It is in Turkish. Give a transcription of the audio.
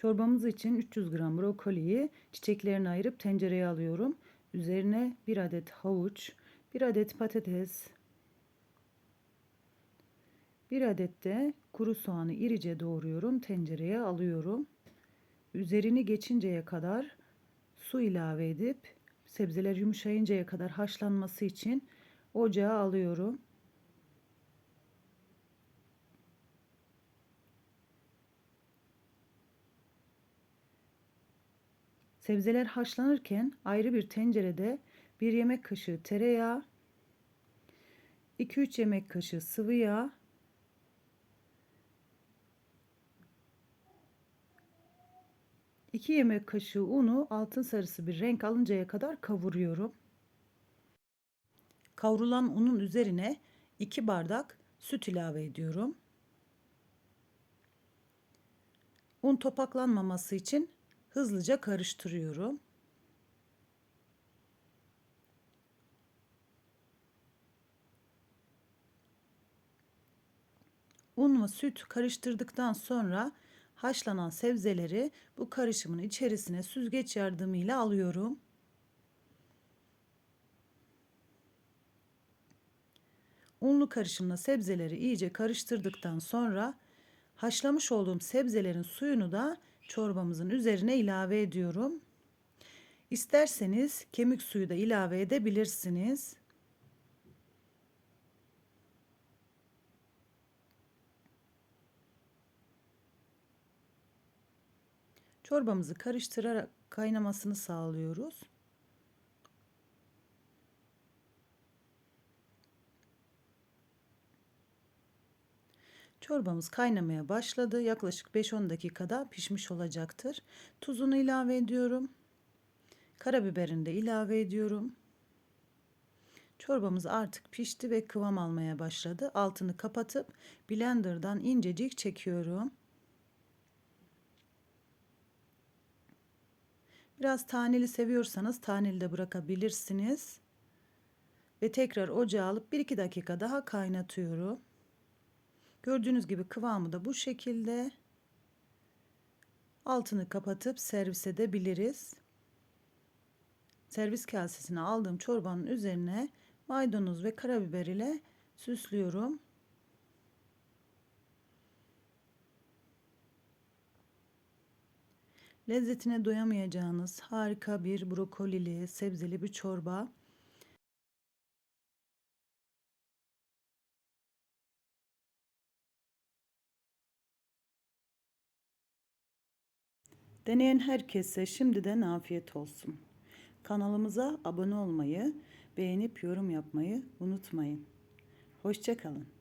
Çorbamız için 300 gram brokoliyi çiçeklerini ayırıp tencereye alıyorum. Üzerine 1 adet havuç, 1 adet patates, 1 adet de kuru soğanı irice doğruyorum. Tencereye alıyorum. Üzerini geçinceye kadar su ilave edip sebzeler yumuşayıncaya kadar haşlanması için ocağa alıyorum. Sebzeler haşlanırken ayrı bir tencerede bir yemek kaşığı tereyağı, 2-3 yemek kaşığı sıvı yağ, iki yemek kaşığı unu altın sarısı bir renk alıncaya kadar kavuruyorum. Kavrulan unun üzerine 2 bardak süt ilave ediyorum. Un topaklanmaması için hızlıca karıştırıyorum. Un ve süt karıştırdıktan sonra haşlanan sebzeleri bu karışımın içerisine süzgeç yardımıyla alıyorum. Unlu karışımla sebzeleri iyice karıştırdıktan sonra haşlamış olduğum sebzelerin suyunu da çorbamızın üzerine ilave ediyorum. İsterseniz kemik suyu da ilave edebilirsiniz. Çorbamızı karıştırarak kaynamasını sağlıyoruz. Çorbamız kaynamaya başladı. Yaklaşık 5-10 dakikada pişmiş olacaktır. Tuzunu ilave ediyorum. Karabiberini de ilave ediyorum. Çorbamız artık pişti ve kıvam almaya başladı. Altını kapatıp blenderdan incecik çekiyorum. Biraz taneli seviyorsanız taneli de bırakabilirsiniz. Ve tekrar ocağa alıp 1-2 dakika daha kaynatıyorum. Gördüğünüz gibi kıvamı da bu şekilde. Altını kapatıp servis edebiliriz. Servis kasesine aldığım çorbanın üzerine maydanoz ve karabiber ile süslüyorum. Lezzetine doyamayacağınız harika bir brokolili, sebzeli bir çorba. Deneyen herkese şimdiden afiyet olsun. Kanalımıza abone olmayı, beğenip yorum yapmayı unutmayın. Hoşçakalın.